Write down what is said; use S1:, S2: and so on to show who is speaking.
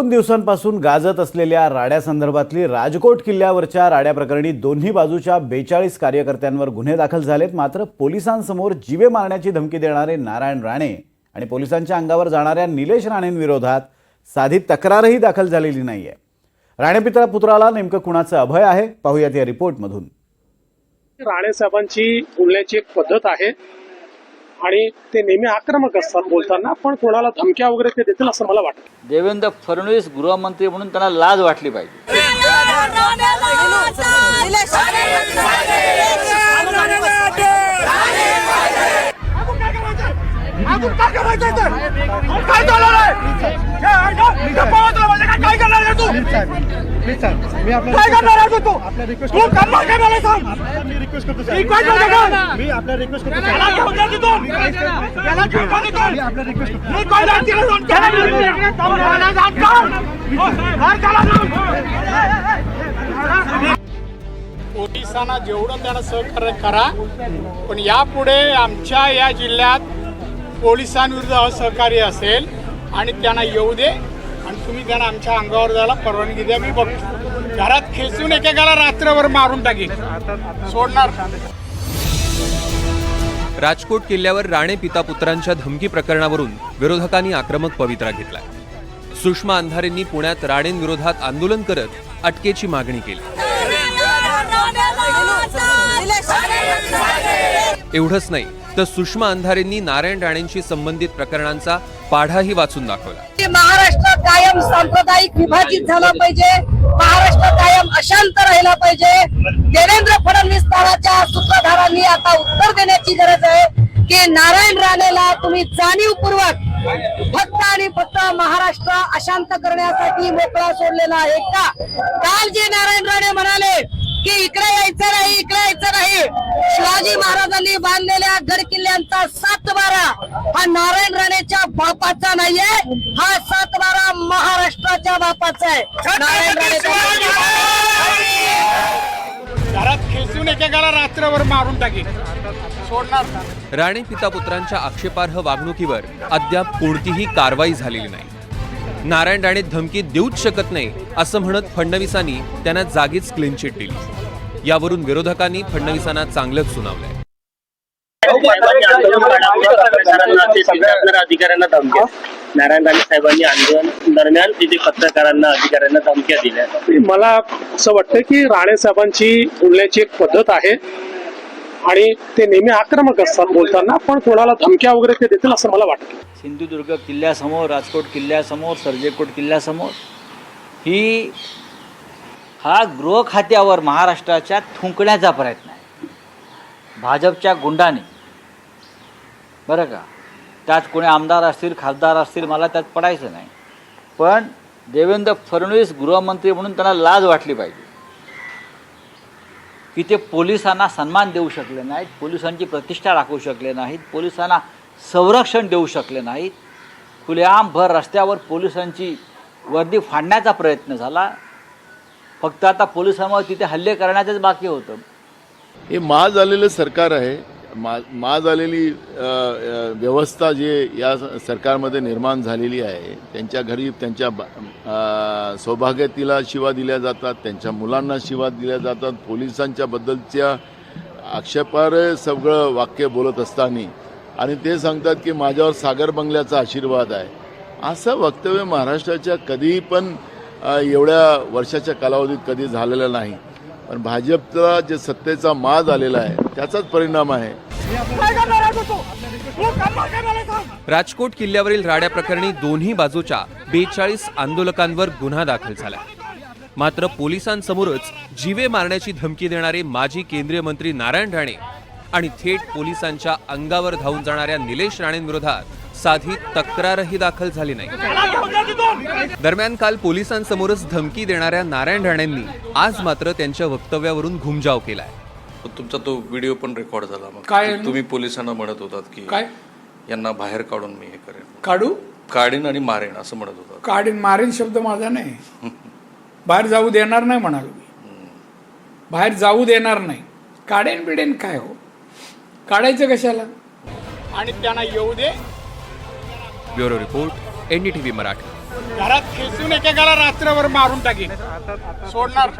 S1: दोन दिवसांपासून गाजत असलेल्या राड्यासंदर्भातली राजकोट किल्ल्यावरच्या राड्याप्रकरणी दोन्ही बाजूच्या बेचाळीस कार्यकर्त्यांवर गुन्हे दाखल झालेत. मात्र पोलिसांसमोर जीवे मारण्याची धमकी देणारे नारायण राणे आणि पोलिसांच्या अंगावर जाणाऱ्या निलेश राणेंविरोधात साधी तक्रारही दाखल झालेली नाहीये. राणेपित्रा पुत्राला नेमकं कुणाचं अभय आहे? पाहूयात या रिपोर्टमधून.
S2: राणे साहेबांची बोलण्याची एक पद्धत आहे. आणि ते नेहमी आक्रमक असतात बोलताना पण कोणाला धमक्या वगैरे ते देतील असं मला वाटतं
S3: देवेंद्र फडणवीस गृहमंत्री म्हणून त्यांना लाज वाटली पाहिजे
S4: अजून काय करायचं इथं? काय चालणार आहे? गप्पा मारतोय काय- काय करणार आहे तू काय करणार आहे तू तू करणार काय मला सांग Request होतं का? त्याला घेऊन जा तिथून. त्याला घेऊन जा तिथून. Request आहे तिला जाऊन त्याला घेऊन जा. त्याला जाऊन कर. काय त्याला जाऊन?
S2: पोलिसांना जेवढं त्यांना सहकार्य करा पण यापुढे आमच्या या जिल्ह्यात पोलिसांविरुद्ध असहकार्य असेल आणि त्यांना येऊ दे आणि तुम्ही त्यांना आमच्या अंगावर जायला परवानगी द्या. मी बघतो. घरात खेचून एकेकाला रात्रभर मारून टाकेल सोडणार.
S5: राजकोट किल्ल्यावर राणे पिता पुत्रांच्या धमकी प्रकरणावरून विरोधकांनी आक्रमक पवित्रा घेतलाय. सुषमा अंधारेंनी पुण्यात राणेंविरोधात आंदोलन करत अटकेची मागणी केली. एवढंच नाही तर सुषमा अंधारेंनी नारायण राणेंशी संबंधित प्रकरणांचा पाढाही वाचून दाखवला.
S6: महाराष्ट्र कायम सांप्रदायिक विभाजित झाला पाहिजे महाराष्ट्र कायम अशांत राहिला पाहिजे. देवेंद्र फडणवीस काळाच्या सूत्रधारांनी आता उत्तर देण्याची गरज आहे की नारायण राणेला तुम्ही जाणीवपूर्वक फक्त आणि फक्त महाराष्ट्र अशांत करण्यासाठी मोकळा सोडलेला आहे का? काल जे नारायण राणे म्हणाले की इकडे यायचं नाही इकडे यायचं नाही शिवाजी महाराजांनी बांधलेल्या गड किल्ल्यांचा सात बारा हा नारायण राणेच्या बापाचा नाहीये हा सात बारा महाराष्ट्राच्या बापाचा आहे. नारायण राणे
S2: घरात खेचून एकेकाला रात्रभर मारून सोडणार
S5: राणे पिता पुत्रांच्या आक्षेपार्ह वागणुकीवर अद्याप कोणतीही कारवाई झालेली नाही. नारायण राणे धमकी देऊच शकत नाही असं म्हणत फडणवीसांनी त्यांना जागीच क्लीन चिट दिली. यावरून विरोधकांनी फडणवीसांना चांगलंच सुनावलंय.
S7: अधिकाऱ्यांना धमक्या. नारायण राणे साहेबांनी आंदोलन दरम्यान तिथे पत्रकारांना अधिकाऱ्यांना धमक्या दिल्या.
S2: मला असं वाटतं की राणे साहेबांची बोलण्याची एक पद्धत आहे आणि ते नेहमी आक्रमक असतात बोलताना पण कोणाला धमक्या वगैरे ते देतील असं मला वाटतं.
S3: सिंधुदुर्ग किल्ल्यासमोर राजकोट किल्ल्यासमोर सर्जेकोट किल्ल्यासमोर ही हा गृह खात्यावर महाराष्ट्राच्या थुंकण्याचा प्रयत्न आहे. भाजपच्या गुंडाने. बरं का? त्यात कोणी आमदार असतील खासदार असतील मला त्यात पडायचं नाही. पण देवेंद्र फडणवीस गृहमंत्री म्हणून त्यांना लाज वाटली पाहिजे. की ते पोलिसांना सन्मान देऊ शकले नाहीत पोलिसांची प्रतिष्ठा राखू शकले नाहीत पोलिसांना संरक्षण देऊ शकले नाहीत. खुलेआम भर रस्त्यावर पोलिसांची वर्दी फाडण्याचा प्रयत्न झाला. फक्त आता पोलिसांवर तिथे हल्ले करण्याचंच बाकी होतं.
S8: हे मा झालेलं सरकार आहे. मा मा झालेली व्यवस्था जे या सरकारमध्ये निर्माण झालेली आहे त्यांच्या घरी त्यांच्या बा- सौभाग्यतीला शिवा दिल्या जातात त्यांच्या मुलांना शिवा दिल्या जातात. पोलिसांच्या बद्दलच्या आक्षेपार सगळं वाक्य बोलत असताना आणि ते सांगतात की माझ्यावर सागर बंगल्याचा आशीर्वाद आहे. असं वक्तव्य महाराष्ट्राच्या कधीही पण एवढ्या वर्षाच्या कालावधीत कधी झालेलं नाही. पण भाजपचा जे सत्तेचा माज आलेला आहे त्याचाच परिणाम आहे.
S5: राजकोट किल्ल्यावरील राड्या प्रकरणी दोन्ही बाजूच्या बेचाळीस आंदोलकांवर गुन्हा दाखल झाला. मात्र पोलिसांसमोरच जीवे मारण्याची धमकी देणारे माजी केंद्रीय मंत्री नारायण राणे आणि थेट पोलिसांच्या अंगावर धावून जाणाऱ्या निलेश राणेंविरोधात साधी तक्रारही दाखल झाली नाही. दरम्यान काल पोलिसांसमोरच धमकी देणाऱ्या नारायण राणेंनी आज मात्र त्यांच्या वक्तव्यावरून घुमजाव केलाय.
S9: तुमचा तो व्हिडिओ पण रेकॉर्ड झाला मग.
S10: काय?
S9: तुम्ही पोलिसांना म्हणत होतात की
S10: काय?
S9: यांना बाहेर काढून मी हे करेन.
S10: काढू?
S9: काढीन आणि मारेन असं म्हणत होतात.
S10: काढीन मारीन शब्द माझा नाही. बाहेर जाऊ देणार नाही म्हणालो मी. बाहेर जाऊ देणार नाही. काढेन बिडेन काय हो? काढायचं कशाला?
S2: आणि त्यांना येऊ दे.
S5: Bureau report NDTV Marathi.
S2: घरात खेचून एकेकाला रात्रभर मारून टाकेल सोडणार.